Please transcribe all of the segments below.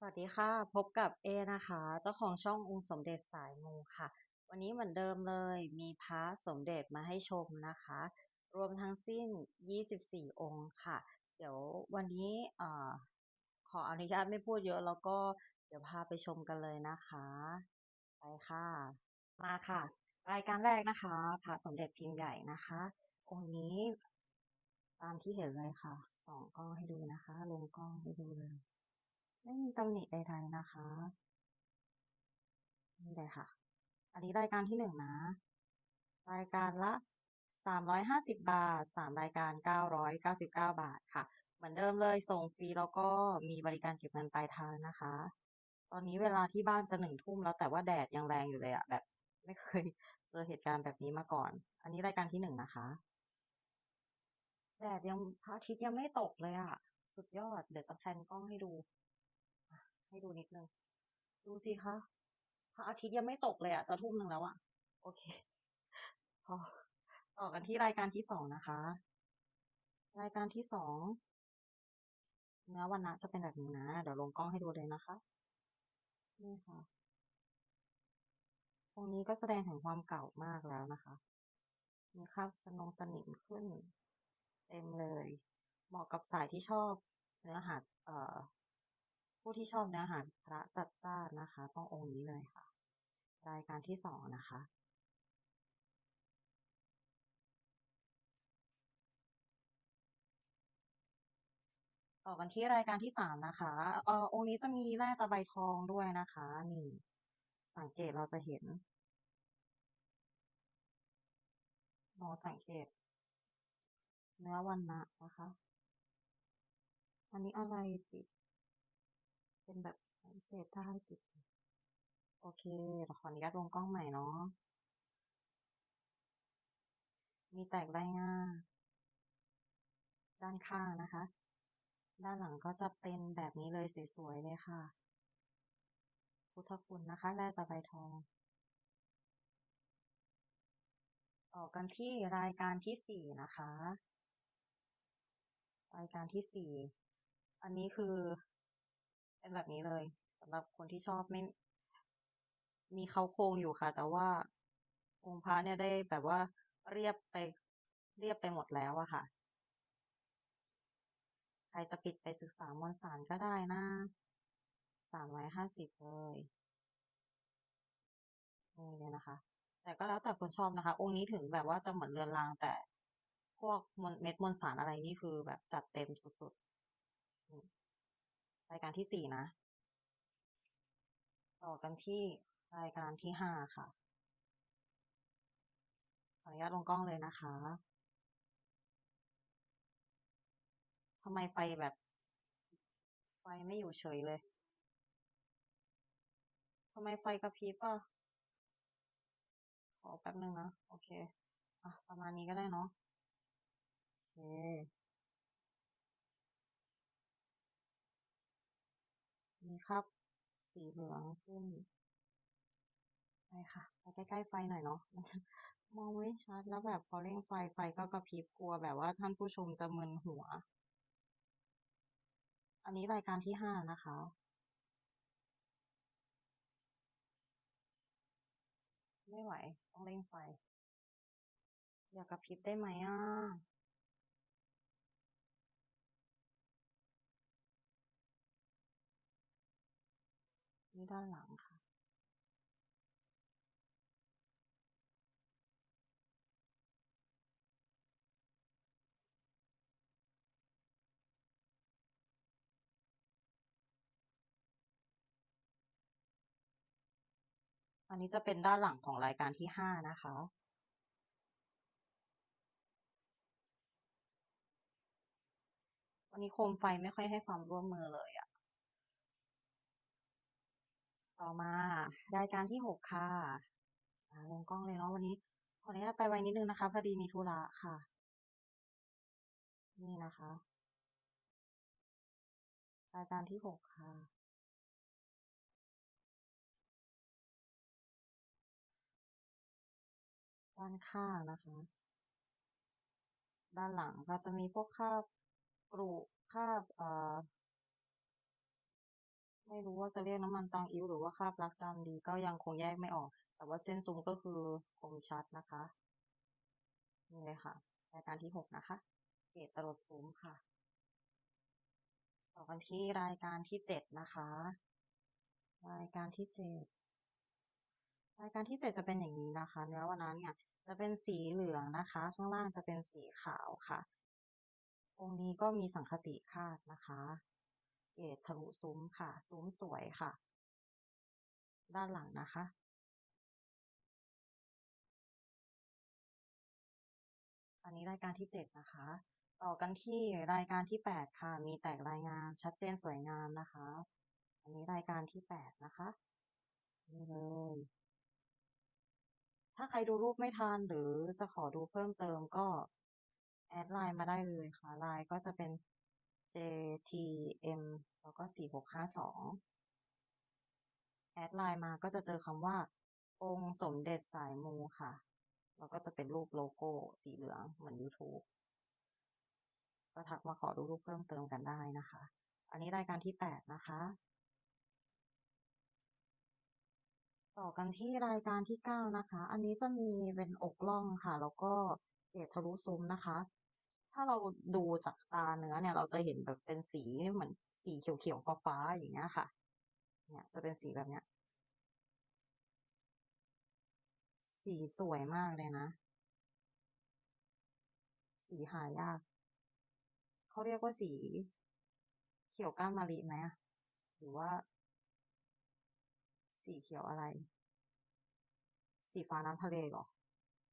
สวัสดีค่ะ พบกับเอนะคะ เจ้าของช่ององค์สมเด็จสายมูค่ะ วันนี้เหมือนเดิมเลยมีพระสมเด็จมาให้ชมนะคะ รวมทั้งสิ้น 24 องค์ค่ะ เดี๋ยววันนี้อขออนุญาตไม่พูดเยอะแล้วก็เดี๋ยวพาไปชมกันเลยนะคะ ไปค่ะ มาค่ะ รายการแรกนะคะพระสมเด็จพิมพ์ใหญ่นะคะ องค์นี้ตามที่เห็นเลยค่ะสองกล้องให้ดูนะคะลงกล้องให้ดูเลย ไม่มีตำหนิใด ๆ นะคะ นี่เลยค่ะ อันนี้รายการที่หนึ่งนะ รายการละสามร้อยห้าสิบบาทสามรายการเก้าร้อยเก้าสิบเก้าบาทค่ะ เหมือนเดิมเลยส่งฟรีแล้วก็มีบริการเก็บเงินปลายทางนะคะ ตอนนี้เวลาที่บ้านจะหนึ่งทุ่มแล้วแต่ว่าแดดยังแรงอยู่เลยอะแบบไม่เคยเจอเหตุการณ์แบบนี้มาก่อน อันนี้รายการที่หนึ่งนะคะ แดดยังพระอาทิตย์ยังไม่ตกเลยอะสุดยอด เดี๋ยวจะแพนกล้องให้ดู ให้ดูนิดนึง ดูสิคะพระอาทิตย์ยังไม่ตกเลยอะจะทุ่มหนึ่งแล้วอะโอเคพอต่อกันที่รายการที่สองนะคะ รายการที่สองเนื้อวันนะจะเป็นแบบนี้นะ เดี๋ยวลงกล้องให้ดูเลยนะคะ นี่ค่ะ ตรงนี้ก็แสดงถึงความเก่ามากแล้วนะคะ มีคราบสนงสนิมขึ้น เต็มเลย เหมาะกับสายที่ชอบเนื้อหาเอ่อ ผู้ที่ชอบเนื้อหาพระจัดจ้านนะคะ ต้ององค์นี้เลยค่ะ รายการที่สองนะคะ ต่อกันที่รายการที่สามนะคะเออองค์นี้จะมีแร่ตะไบทองด้วยนะคะ นี่ สังเกตเราจะเห็นลองสังเกต เนื้อวันนะนะคะ อันนี้อะไรติด เป็นแบบเศษได้ติด โอเคเราขออนุญาตลงกล้องใหม่เนาะ มีแตกใบงาด้านข้างนะคะ ด้านหลังก็จะเป็นแบบนี้เลยสวยๆเลยค่ะ พุทธคุณนะคะแร่ตะไบทองต่อกันที่รายการที่สี่นะคะ รายการที่สี่ อันนี้คือ เป็นแบบนี้เลยสำหรับคนที่ชอบไม่ มีเขาโครงอยู่ค่ะ แต่ว่าองค์พระเนี่ยได้แบบว่าเรียบไปเรียบไปหมดแล้วอะค่ะ ใครจะปิดไปศึกษามวลสารก็ได้นะสามร้อยห้าสิบเลยนี่เลยนะคะ แต่ก็แล้วแต่คนชอบนะคะ องค์นี้ถึงแบบว่าจะเหมือนเรือนรางแต่พวกเม็ดมวลสารอะไรนี่คือแบบจัดเต็มสุดๆ รายการที่สี่นะ ต่อกันที่รายการที่ห้าค่ะ ขออนุญาตลงกล้องเลยนะคะทำไมไฟแบบ ไฟไม่อยู่เฉยเลยทำไมไฟกระพริบอะขอแป๊บนึงนะ โอเค อะ ประมาณนี้ก็ได้เนาะโอเค มีครับสีเหลืองขึ้น ไปค่ะ ไปใกล้ๆไฟหน่อยเนาะมันจะมองไม่ชัด แล้วแบบพอเร่งไฟไฟก็กระพริบกลัวแบบว่าท่านผู้ชมจะมึนหัว อันนี้รายการที่ห้านะคะไม่ไหว ต้องเร่งไฟ อยากกระพริบได้ไหมอะ นี่ด้านหลังค่ะ อันนี้จะเป็นด้านหลังของรายการที่ห้านะคะวันนี้โคมไฟไม่ค่อยให้ความร่วมมือเลยอะ ต่อมารายการที่หกค่ะลงกล้องเลยเนาะวันนี้ ขออนุญาตไปไวนิดนึงนะคะพอดีมีธุระค่ะ นี่นะคะ รายการที่หกค่ะด้านข้างนะคะ ด้านหลังก็จะมีพวกคราบกรุคราบเอ่อ ไม่รู้ว่าจะเรียกน้ำมันตังอิ้วหรือว่าคราบรักจำดีก็ยังคงแยกไม่ออก แต่ว่าเส้นซุ้มก็คือคมชัดนะคะ นี่เลยค่ะ รายการที่หกนะคะเกรดจรดซุ้มค่ะ ต่อกันที่รายการที่เจ็ดนะคะ รายการที่เจ็ดรายการที่เจ็ดจะเป็นอย่างนี้นะคะ เนื้อวันนั้นเนี่ยจะเป็นสีเหลืองนะคะ ข้างล่างจะเป็นสีขาวค่ะองค์นี้ก็มีสังคติคาดนะคะ เกตทะลุซุ้มค่ะ ซุ้มสวยค่ะ ด้านหลังนะคะ อันนี้รายการที่เจ็ดนะคะ ต่อกันที่รายการที่แปดค่ะ มีแตกรายงานชัดเจนสวยงามนะคะ อันนี้รายการที่แปดนะคะนี่เลยถ้าใครดูรูปไม่ทันหรือจะขอดูเพิ่มเติมก็แอดไลน์มาได้เลยค่ะไลน์ก็จะเป็น JTM แล้วก็สี่หกห้าสองแอดไลน์มาก็จะเจอคำว่า องค์สมเด็จสายมูค่ะ แล้วก็จะเป็นรูปโลโก้สีเหลืองเหมือน YouTube ก็ทักมาขอดูรูปเพิ่มเติมกันได้นะคะ อันนี้รายการที่แปดนะคะ ต่อกันที่รายการที่เก้านะคะ อันนี้จะมีเป็นอกล่องค่ะ แล้วก็เกรดทะลุซุ้มนะคะ ถ้าเราดูจากตาเนื้อเนี่ย เราจะเห็นแบบเป็นสีเหมือนสีเขียวๆฟ้าๆอย่างเงี้ยค่ะ เนี่ยจะเป็นสีแบบเนี้ย สีสวยมากเลยนะ สีหายาก เขาเรียกว่าสีเขียวก้านมะลิไหมหรือว่า สีเขียวอะไร สีฟ้าน้ำทะเลเหรอ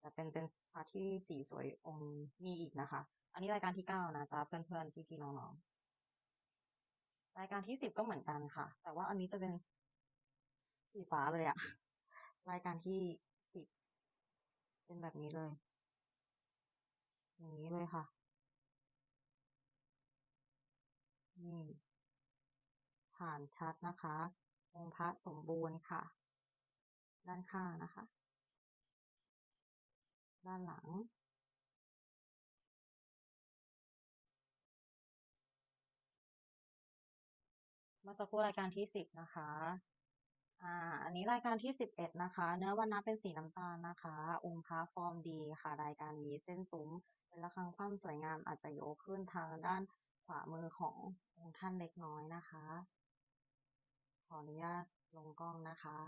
แต่เป็นเป็นพระที่สีสวยองค์มีอีกนะคะ อันนี้รายการที่เก้านะจ๊ะเพื่อนๆพี่ๆน้องๆรายการที่สิบก็เหมือนกันค่ะ แต่ว่าอันนี้จะเป็นสีฟ้าเลยอะรายการที่สิบเป็นแบบนี้เลย อย่างนี้เลยค่ะนี่ฐานชัดนะคะองค์พระสมบูรณ์ค่ะ ด้านข้างนะคะ ด้านหลัง มื่อสักครู่รายการที่สิบนะคะอ่าอันนี้รายการที่สิบเอ็ดนะคะ เนื้อวันนะเป็นสีน้ำตาลนะคะ องค์พระฟอร์มดีค่ะ รายการนี้เส้นซุ้มเป็นระฆังคว่ำสวยงามอาจจะโยกขึ้นทางด้านขวามือขององค์ท่านเล็กน้อยนะคะ ขออนุญาตลงกล้องนะคะ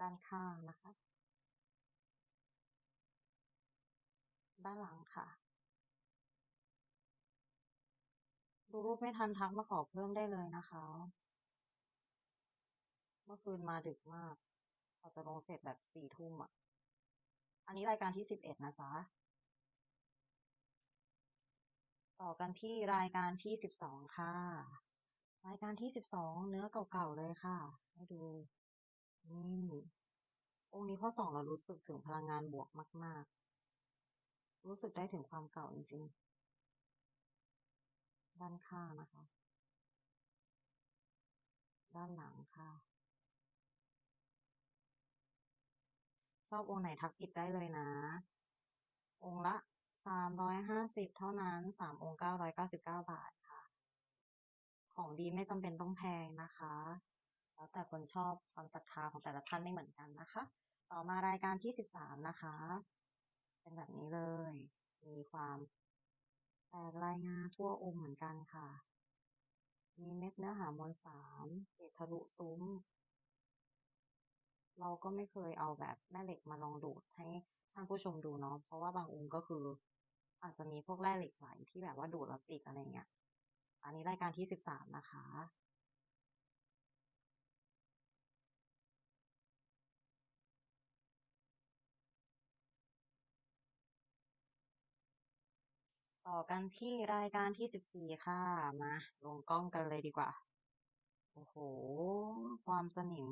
ด้านข้างนะคะ ด้านหลังค่ะ ดูรูปไม่ทันทักมาขอเพิ่มได้เลยนะคะ เมื่อคืนมาดึกมากเราจะลงเสร็จแบบสี่ทุ่มอะ อันนี้รายการที่สิบเอ็ดนะจ๊ะ ต่อกันที่รายการที่สิบสองค่ะ รายการที่สิบสองเนื้อเก่าๆเลยค่ะ ให้ดู นี่องค์นี้พอส่องเรารู้สึกถึงพลังงานบวกมาก ๆ รู้สึกได้ถึงความเก่าจริงๆ ด้านข้างนะคะ ด้านหลังค่ะ ชอบองค์ไหนทักอิดได้เลยนะ องค์ละสามร้อยห้าสิบเท่านั้นสามองค์เก้าร้อยเก้าสิบเก้าบาทค่ะ ของดีไม่จำเป็นต้องแพงนะคะ แล้วแต่คนชอบความศรัทธาของแต่ละท่านไม่เหมือนกันนะคะ ต่อมารายการที่สิบสามนะคะ เป็นแบบนี้เลย มีความแตกรายงานทั่วองค์เหมือนกันค่ะ มีเม็ดเนื้อหามวลสารเกรดทะลุซุ้ม เราก็ไม่เคยเอาแบบแม่เหล็กมาลองดูดให้ท่านผู้ชมดูเนาะ เพราะว่าบางองค์ก็คืออาจจะมีพวกแร่เหล็กไหลที่แบบว่าดูดแล้วติดอะไรเงี้ย อันนี้รายการที่สิบสามนะคะ ต่อกันที่รายการที่สิบสี่ค่ะ มา ลงกล้องกันเลยดีกว่า โอ้โห ความสนิม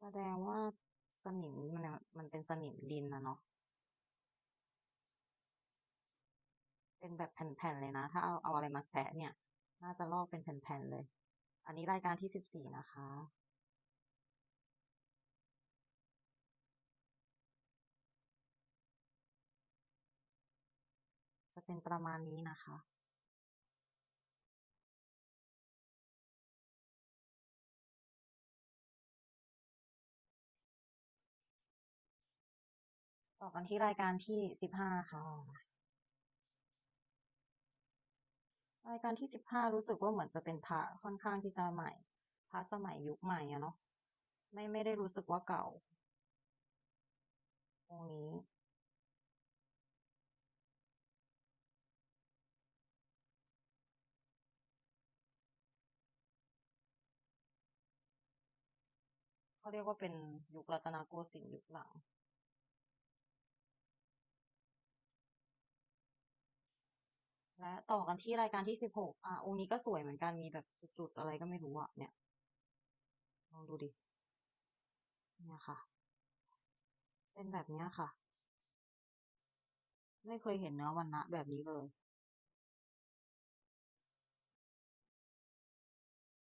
แสดงว่าสนิมมันมันเป็นสนิมดินนะเนาะ เป็นแบบแผ่นๆเลยนะ ถ้าเอาเอาอะไรมาแซะเนี่ย น่าจะลอกเป็นแผ่นๆเลย อันนี้รายการที่สิบสี่นะคะ เป็นประมาณนี้นะคะต่อกันที่รายการที่สิบห้าค่ะ รายการที่สิบห้ารู้สึกว่าเหมือนจะเป็นพระค่อนข้างที่จะใหม่พระสมัยยุคใหม่อะเนาะไม่ไม่ได้รู้สึกว่าเก่า ตรงนี้ เขาเรียกว่าเป็นยุครัตนโกสินทร์ยุคหลัง และต่อกันที่รายการที่สิบหกอะองค์นี้ก็สวยเหมือนกันมีแบบจุดๆอะไรก็ไม่รู้อะเนี่ยลองดูดิเนี่ยค่ะ เป็นแบบเนี้ยค่ะ ไม่เคยเห็นเนื้อวันนะแบบนี้เลย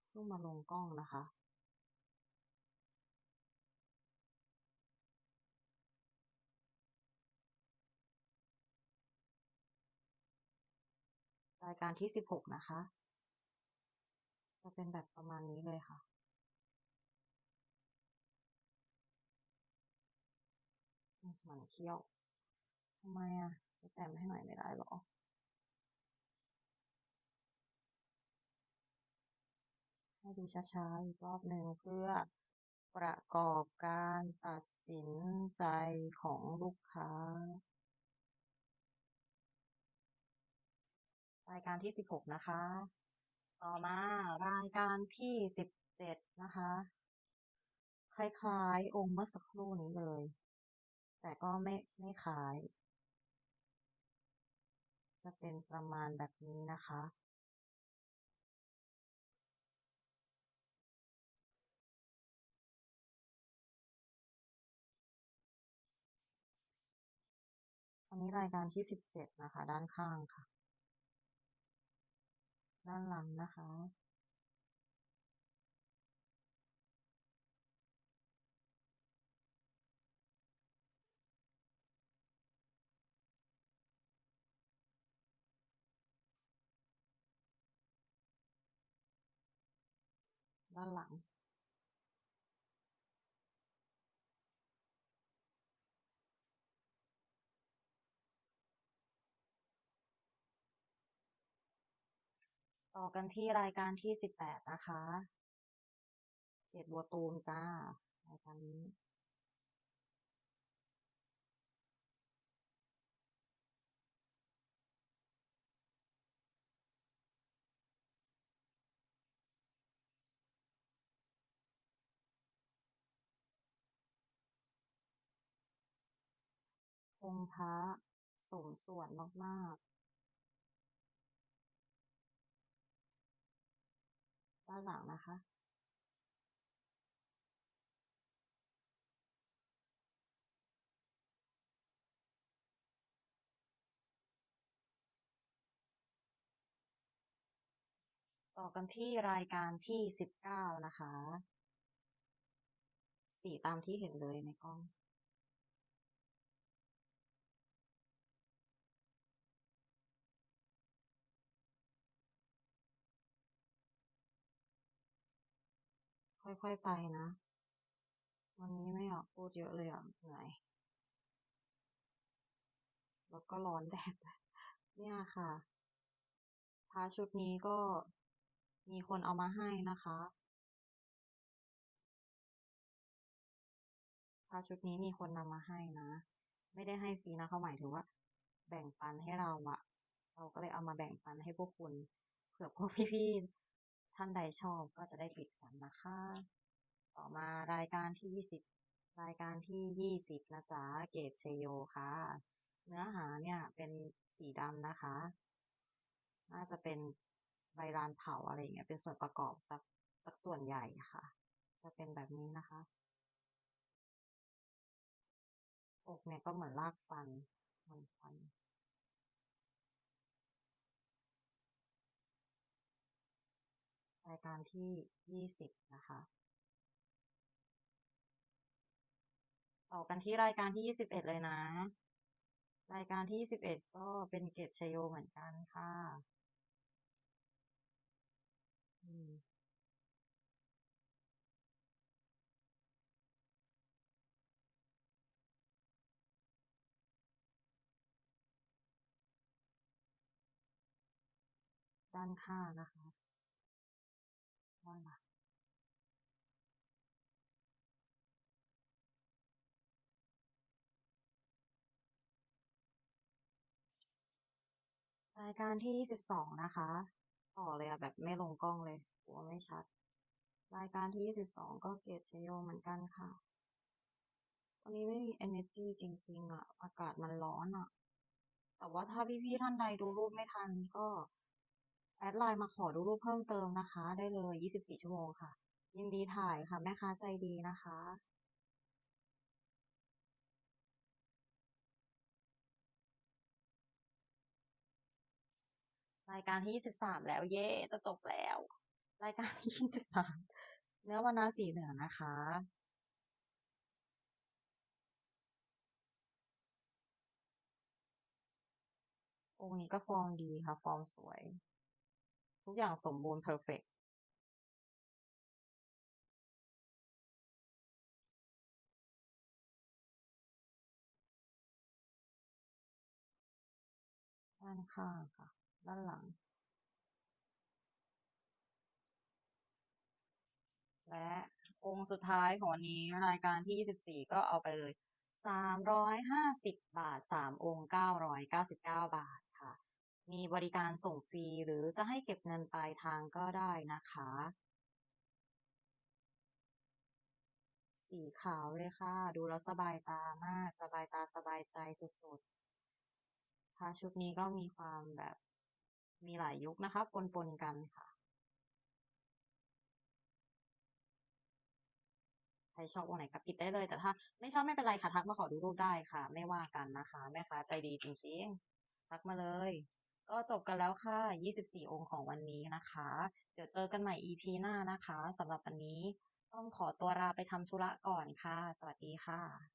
เพิ่งมาลงกล้องนะคะ รายการที่สิบหกนะคะ จะเป็นแบบประมาณนี้เลยค่ะ เหมือนเคี้ยวทำไมอะจะแจมให้หน่อยไม่ได้หรอให้ดูช้าๆ อีกรอบหนึ่งเพื่อประกอบการตัดสินใจของลูกค้า รายการที่สิบหกนะคะ ต่อมารายการที่สิบเจ็ดนะคะ คล้ายๆ องค์เมื่อสักครู่นี้เลย แต่ก็ไม่ไม่คล้าย จะเป็นประมาณแบบนี้นะคะอันนี้รายการที่สิบเจ็ดนะคะ ด้านข้างค่ะ ด้านหลังนะคะ ด้านหลัง อกันที่รายการที่สิบแปดนะคะเขตบัวตูมจ้ารายการนี้องค์พระสมส่วนมาก ๆ ด้านหลังนะคะต่อกันที่รายการที่สิบเก้านะคะ สีตามที่เห็นเลยในกล้อง ค่อยๆไปนะ วันนี้ไม่อยากพูดเยอะเลยอะเหนื่อยแล้วก็ร้อนแดดเนี่ยค่ะพระชุดนี้ก็มีคนเอามาให้นะคะพระชุดนี้มีคนนำมาให้นะ ไม่ได้ให้ฟรีนะเขาหมายถึงว่า แบ่งปันให้เราอะเราก็เลยเอามาแบ่งปันให้พวกคุณเผื่อพวกพี่ๆ ท่านใดชอบก็จะได้ติดกันนะคะ ต่อมารายการที่ยี่สิบรายการที่ยี่สิบนะจ๊ะ เกตเชโยค่ะ เนื้อหาเนี่ยเป็นสีดำนะคะ น่าจะเป็นใบลานเผาอะไรเงี้ย เป็นส่วนประกอบสักสักส่วนใหญ่ค่ะ จะเป็นแบบนี้นะคะ อกเนี่ยก็เหมือนลากฟันเหมือนฟันายการที่ยี่สิบนะคะ ต่อกันที่รายการที่ยี่สิบเอ็ดเลยนะ รายการที่21ก็เป็นเกรดชโยเหมือนกันค่ะด้านข้างนะคะ ด้านหลังรายการที่22นะคะ ต่อเลยอะแบบไม่ลงกล้องเลยกลัวไม่ชัด รายการที่22ก็เกรชโยเหมือนกันค่ะ วันนี้ไม่มี energy จริง ๆอะอากาศมันร้อนอะแต่ว่าถ้าพี่ๆท่านใดดูรูปไม่ทันก็ แอดไลน์มาขอดูรูปเพิ่มเติมนะคะ ได้เลย 24 ชั่วโมงค่ะ ยินดีถ่ายค่ะ แม่ค้าใจดีนะคะรายการที่ 23 แล้วเย่จะจบแล้ว รายการที่ 23 เนื้อวรรณะสีเหลืองนะคะ องค์นี้ก็ฟอร์มดีค่ะ ฟอร์มสวย ทุกอย่างสมบูรณ์เพอร์เฟกด้านข้างค่ะ ด้านหลัง และองค์สุดท้ายของวันนี้รายการที่ 24 ก็เอาไปเลย 350 บาท 3 องค์ 999 บาท มีบริการส่งฟรี หรือจะให้เก็บเงินปลายทางก็ได้นะคะ สีขาวเลยค่ะ ดูแล้วสบายตามาก สบายตาสบายใจสุดๆพระชุดนี้ก็มีความแบบมีหลายยุคนะคะปนๆกันค่ะ ใครชอบองไหนก็ปิดได้เลย แต่ถ้า ไม่ชอบไม่เป็นไรค่ะ ทักมาขอดูรูปได้ค่ะ ไม่ว่ากันนะคะ แม่ค้าใจดีจริงๆ ทักมาเลย ก็จบกันแล้วค่ะ 24 องค์ของวันนี้นะคะ เดี๋ยวเจอกันใหม่ EP หน้านะคะสำหรับวันนี้ ต้องขอตัวลาไปทำธุระก่อนค่ะ สวัสดีค่ะ